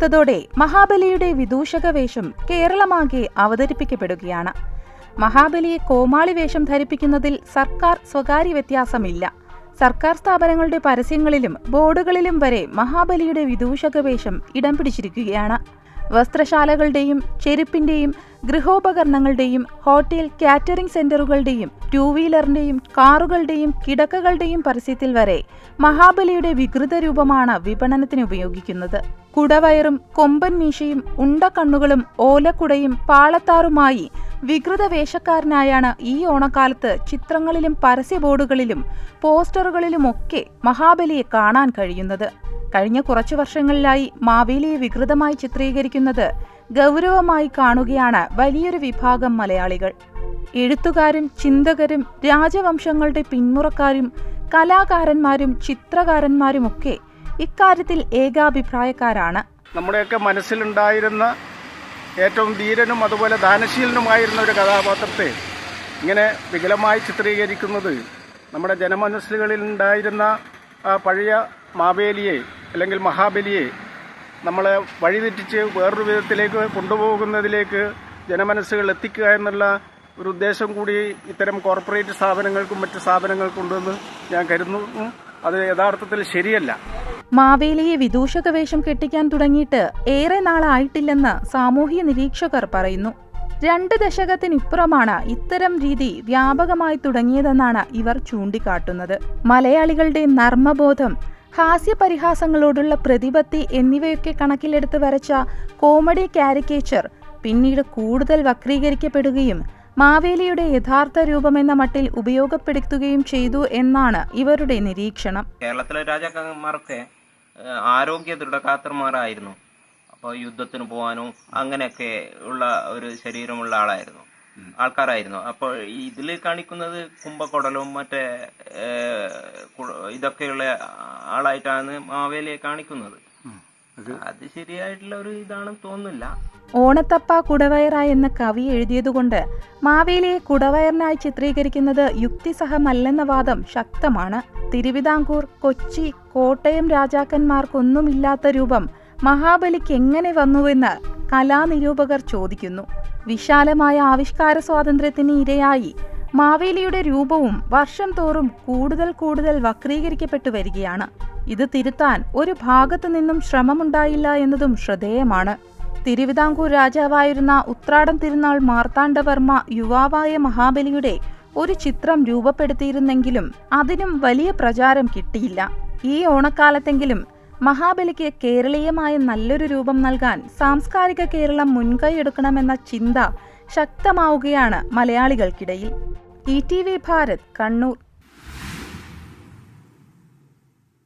അടുത്തതോടെ മഹാബലിയുടെ വിദൂഷക വേഷം കേരളമാകെ അവതരിപ്പിക്കപ്പെടുകയാണ്. മഹാബലിയെ കോമാളി വേഷം ധരിപ്പിക്കുന്നതിൽ സർക്കാർ സ്വകാര്യ വ്യത്യാസമില്ല. സർക്കാർ സ്ഥാപനങ്ങളുടെ പരസ്യങ്ങളിലും ബോർഡുകളിലും വരെ മഹാബലിയുടെ വിദൂഷക വേഷം ഇടം പിടിച്ചിരിക്കുകയാണ്. വസ്ത്രശാലകളുടെയും ചെരുപ്പിന്റെയും ഗൃഹോപകരണങ്ങളുടെയും ഹോട്ടൽ കാറ്ററിംഗ് സെന്ററുകളുടെയും ടൂ വീലറിന്റെയും കാറുകളുടെയും കിടക്കകളുടെയും പരസ്യത്തിൽ വരെ മഹാബലിയുടെ വികൃത രൂപമാണ് വിപണനത്തിന് ഉപയോഗിക്കുന്നത്. കുടവയറും കൊമ്പൻ മീശയും ഉണ്ടക്കണ്ണുകളും ഓലക്കുടയും പാളത്താറുമായി വികൃത വേഷക്കാരനായാണ് ഈ ഓണക്കാലത്ത് ചിത്രങ്ങളിലും പരസ്യ ബോർഡുകളിലും പോസ്റ്ററുകളിലുമൊക്കെ മഹാബലിയെ കാണാൻ കഴിയുന്നത്. കഴിഞ്ഞ കുറച്ചു വർഷങ്ങളിലായി മാവേലിയെ വികൃതമായി ചിത്രീകരിക്കുന്നത് ഗൗരവമായി കാണുകയാണ് വലിയൊരു വിഭാഗം മലയാളികൾ. എഴുത്തുകാരും ചിന്തകരും രാജവംശങ്ങളുടെ പിന്മുറക്കാരും കലാകാരന്മാരും ചിത്രകാരന്മാരുമൊക്കെ ഇക്കാര്യത്തിൽ ഏകാഭിപ്രായക്കാരാണ്. നമ്മുടെയൊക്കെ മനസ്സിലുണ്ടായിരുന്ന ഏറ്റവും ധീരനും അതുപോലെ ദാനശീലനുമായിരുന്ന ഒരു കഥാപാത്രത്തെ ഇങ്ങനെ വികലമായി ചിത്രീകരിക്കുന്നത് നമ്മുടെ ജനമനസ്സുകളിൽ ഉണ്ടായിരുന്ന ആ പഴയ മാവേലിയെ അല്ലെങ്കിൽ മഹാബലിയെ നമ്മളെ വഴിതെറ്റിച്ച് വേറൊരു വിധത്തിലേക്ക് കൊണ്ടുപോകുന്നതിലേക്ക് ജനമനസ്സുകൾ എത്തിക്കുക എന്നുള്ള ഒരു ഉദ്ദേശം കൂടി ഇത്തരം കോർപ്പറേറ്റ് സ്ഥാപനങ്ങൾക്കും മറ്റ് സ്ഥാപനങ്ങൾക്കുണ്ടെന്ന് ഞാൻ കരുതുന്നു. അത് യഥാർത്ഥത്തിൽ ശരിയല്ല. മാവേലിയെ വിദൂഷക വേഷം കെട്ടിക്കാൻ തുടങ്ങിയിട്ട് ഏറെ നാളായിട്ടില്ലെന്ന് സാമൂഹ്യ നിരീക്ഷകർ പറയുന്നു. രണ്ട് ദശകത്തിനിപ്പുറമാണ് ഇത്തരം രീതി വ്യാപകമായി തുടങ്ങിയതെന്നാണ് ഇവർ ചൂണ്ടിക്കാട്ടുന്നത്. മലയാളികളുടെ നർമ്മബോധം ഹാസ്യപരിഹാസങ്ങളോടുള്ള പ്രതിപത്തി എന്നിവയൊക്കെ കണക്കിലെടുത്ത് വരച്ച കോമഡി കാരിക്കേച്ചർ പിന്നീട് കൂടുതൽ വക്രീകരിക്കപ്പെടുകയും മാവേലിയുടെ യഥാർത്ഥ രൂപമെന്ന മട്ടിൽ ഉപയോഗപ്പെടുത്തുകയും ചെയ്തു എന്നാണ് ഇവരുടെ നിരീക്ഷണം. കേരളത്തിലെ രാജാക്കന്മാരൊക്കെ ഏഹ്, ആരോഗ്യ ദൃഢഗാത്രന്മാരായിരുന്നു അപ്പോൾ യുദ്ധത്തിന് പോകാനും അങ്ങനെയൊക്കെ ഉള്ള ഒരു ശരീരമുള്ള ആളായിരുന്നു. ആൾക്കാരായിരുന്നു. അപ്പോൾ ഇതിൽ കാണിക്കുന്നത് കുംഭക്കുടലും മറ്റേ ഇതൊക്കെയുള്ള ആളായിട്ടാണ് മാവേലിയെ കാണിക്കുന്നത്. അത് ശരിയായിട്ടുള്ള ഒരു ഇതാണെന്ന് തോന്നുന്നില്ല. ഓണത്തപ്പ കുടവയറ എന്ന കവി എഴുതിയതുകൊണ്ട് മാവേലിയെ കുടവയറിനായി ചിത്രീകരിക്കുന്നത് യുക്തിസഹമല്ലെന്ന വാദം ശക്തമാണ്. തിരുവിതാംകൂർ കൊച്ചി കോട്ടയം രാജാക്കന്മാർക്കൊന്നുമില്ലാത്ത രൂപം മഹാബലിക്ക് എങ്ങനെ വന്നുവെന്ന് കലാനിരൂപകർ ചോദിക്കുന്നു. വിശാലമായ ആവിഷ്കാര സ്വാതന്ത്ര്യത്തിന് ഇരയായി മാവേലിയുടെ രൂപവും വർഷം തോറും കൂടുതൽ കൂടുതൽ വക്രീകരിക്കപ്പെട്ടു വരികയാണ്. ഇത് തിരുത്താൻ ഒരു ഭാഗത്തു നിന്നും ശ്രമമുണ്ടായില്ല എന്നതും ശ്രദ്ധേയമാണ്. തിരുവിതാംകൂർ രാജാവായിരുന്ന ഉത്രാടം തിരുനാൾ മാർത്താണ്ഡവർമ്മ യുവാവായ മഹാബലിയുടെ ഒരു ചിത്രം രൂപപ്പെടുത്തിയിരുന്നെങ്കിലും അതിനും വലിയ പ്രചാരം കിട്ടിയില്ല. ഈ ഓണക്കാലത്തെങ്കിലും മഹാബലിക്ക് കേരളീയമായ നല്ലൊരു രൂപം നൽകാൻ സാംസ്കാരിക കേരളം മുൻകൈയെടുക്കണമെന്ന ചിന്ത ശക്തമാവുകയാണ് മലയാളികൾക്കിടയിൽ. E T V Bharat Kannur.